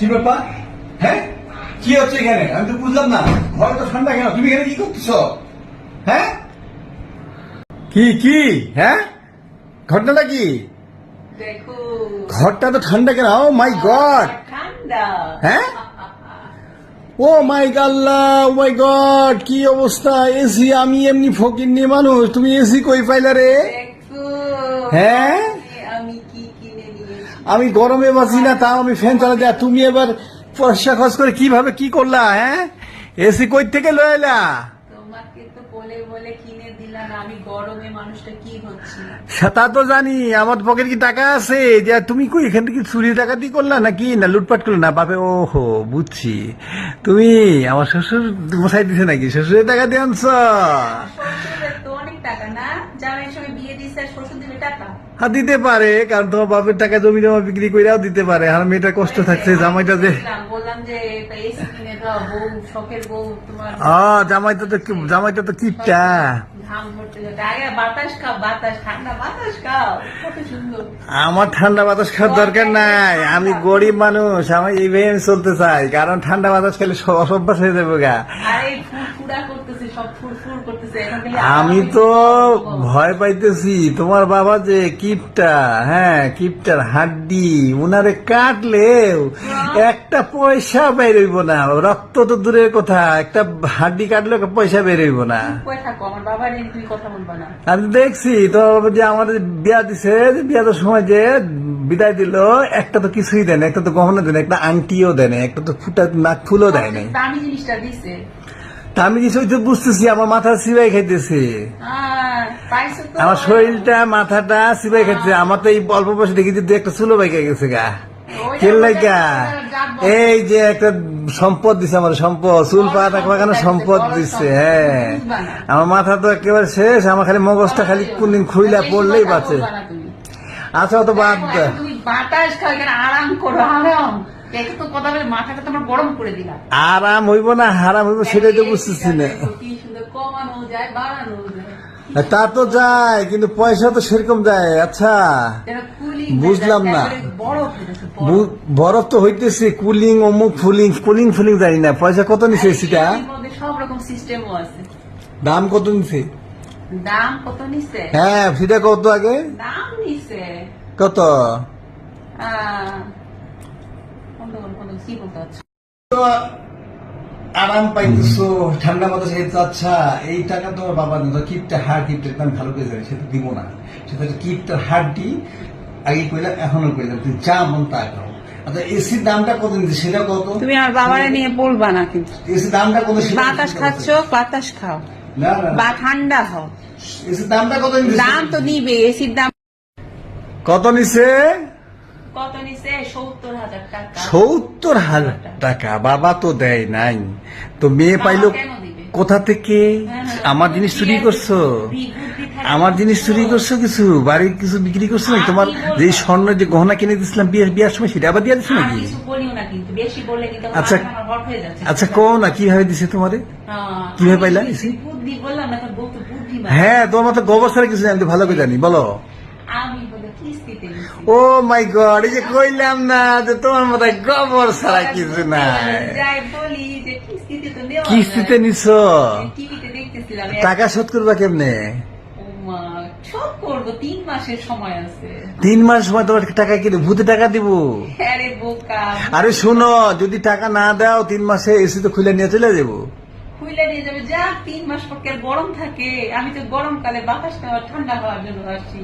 শিবপ্পা হ্যাঁ? কি হচ্ছে এখানে? আমি তো বুঝলাম না। ঘরে তো ঠান্ডা কেন? তুমি এখানে কি করতেছ? হ্যাঁ? কি কি? হ্যাঁ? ঘটনাটা কি? দেখো। ঘরটা তো ঠান্ডা কেন? ও মাই গড ঠান্ডা। হ্যাঁ? ও মাই গাল্লা ও মাই গড কি অবস্থা? এসি আমি এমনি ফকির নিয়ে মানুষ। তুমি এসি কই পাইলা রে? হ্যাঁ? আমি গরমে বাঁচি না তাও আমি ফ্যান চালাতে আর তুমি এবার পয়সা খরচ করে কীভাবে কি করলা হ্যাঁ? এসি কই থেকে লয়েলা তোমাকে তো জানি আমার পকেট কি টাকা আছে? যে তুমি কই এখান থেকে চুরি টাকা দিয়ে করলা নাকি? না লুটপাট করল? না বাপে বুঝছি। তুমি আমার শ্বশুর মশাই দিছে নাকি? শ্বশুরের টাকা দিয়ে আনছ শ্বশুরের তো অনেক টাকা না জামাইয়ের সঙ্গে বিয়ে দিচ্ছে আর শ্বশুর দিবে টাকা হ্যাঁ দিতে পারে কারণ তোমার বাপের টাকা জমি জমা বিক্রি কইরাও দিতে পারে। আর মেয়েটা কষ্ট থাকছে জামাইটা যে জামাইটা তো জামাইটা তো কিপটা। আমার ঠান্ডা বাতাস খাওয়ার দরকার নাই। আমি গরিব মানুষ আমি এইভাবে চলতে চাই। কারণ ঠান্ডা বাতাস খেলে সব অসভ্যাস হয়ে যাবে গা। আমি তো ভয় পাইতেছি। তোমার বাবা যে কিপটা হ্যাঁ কিপটার হাড্ডি উনারে কাটলেও একটা পয়সা বেরোইব না। রক্ত তো দূরের কথা একটা হাড্ডি কাটলেও একটা পয়সা বেরোইব না। আমি দেখছি তো যে আমাদের বিয়া দিছে যে বিয়াদের সময় যে বিদায় দিল একটা তো কিছুই দেয় না একটা তো গহনা দেয় না একটা আংটিও দেয় না একটা তো ফুটা নাক ফুলও দেয় নাই। দামি জিনিসটা দিছে। আমি কিছু তো বুঝতেছি আমার মাথা সিবাই খাইতেছে তো। আমার শরীরটা মাথাটা সিবাই খাইতেছে আমার তো এই অল্প বয়সে দেখি যে একটা চুলো বাইকে গেছে গা। লাগা এই যে একটা সম্পদ দিছে আমার সম্পদ। চুল পাতা বাগানো সম্পদ দিচ্ছে হ্যাঁ। আমার মাথা তো একেবারে শেষ আমার খালি মগজটা খালি কোনদিন খুইলা পড়লেই বাঁচে। আচ্ছা অত বাদ বাতাস আরাম করো আরাম। আরাম হইব না হারাম হইব সেটাই তো বুঝতেছি না। যায় তা তো যায় কিন্তু পয়সা তো সেরকম যায় আচ্ছা। বুঝলাম না। বরফ হয়ে তো হইতেছে কুলিং অমুক ফুলিং কুলিং ফুলিং জানি না। পয়সা কত নিছে সেটা সব রকম সিস্টেমও আছে। দাম কত নিছে? দাম কত নিছে? হ্যাঁ সেটা কত আগে? দাম নিছে। কত? আহ, কি বলতে? আরাম পাইতেছো ঠান্ডা বাতাস আচ্ছা এই টাকা তোমার বাবা দিত আমি ভালো করে জানি সেটা দিব না। সেটা হচ্ছে কিপটার হারটি আগে কইলাম এখনও কইলাম তুমি যা মন তা খাও। আচ্ছা এসির দামটা কত নিচ্ছে সেটা কত? তুমি আমার বাবারে নিয়ে বলবা না কিন্তু। এসির দামটা কত বাতাস খাচ্ছ বাতাস খাও। না না বা ঠান্ডা হও এসির দামটা কত দাম তো নিবে এসির দাম কত নিছে? কত নিছে? সত্তর হাজার টাকা। সত্তর হাজার টাকা। বাবা তো দেয় নাই। তো মেয়ে পাইলো কোথা থেকে? হ্যাঁ, হ্যাঁ, আমার জিনিস চুরি করছ। আমার জিনিস চুরি করছ কিছু? বাড়ির কিছু বিক্রি করছ নাকি? তোমার। যে স্বর্ণ যে গহনা কিনে দিয়েছিলাম বিয়ের বিয়ার সময় সেটা আবার দিয়ে দিচ্ছ আর নাকি? আচ্ছা। আচ্ছা কো না কীভাবে দিছে তোমারে? হ্যাঁ, কীভাবে পাইলা? হ্যাঁ তোমার তো গোবর ছাড়া কিছু জানি ভালো করে জানি বলো। আমি। ও মাই গড, এই যে কইলাম না যে তোমার মাথায় গোবর ছাড়া কিছু নাই। কিস্তিতে। নিছো? টাকা শোধ করবা কেমনে? তিন মাস সময় তোমার টাকা কিনে ভূতে টাকা দিব? আরে শোনো, যদি টাকা না দাও, তিন মাসে এসি তো খুলে নিয়ে চলে যাব। খুলে নিয়ে যাবে। যা তিন মাস পর গরম থাকে। আমি তো গরমকালে বাতাস ঠান্ডা হওয়ার জন্য আসি।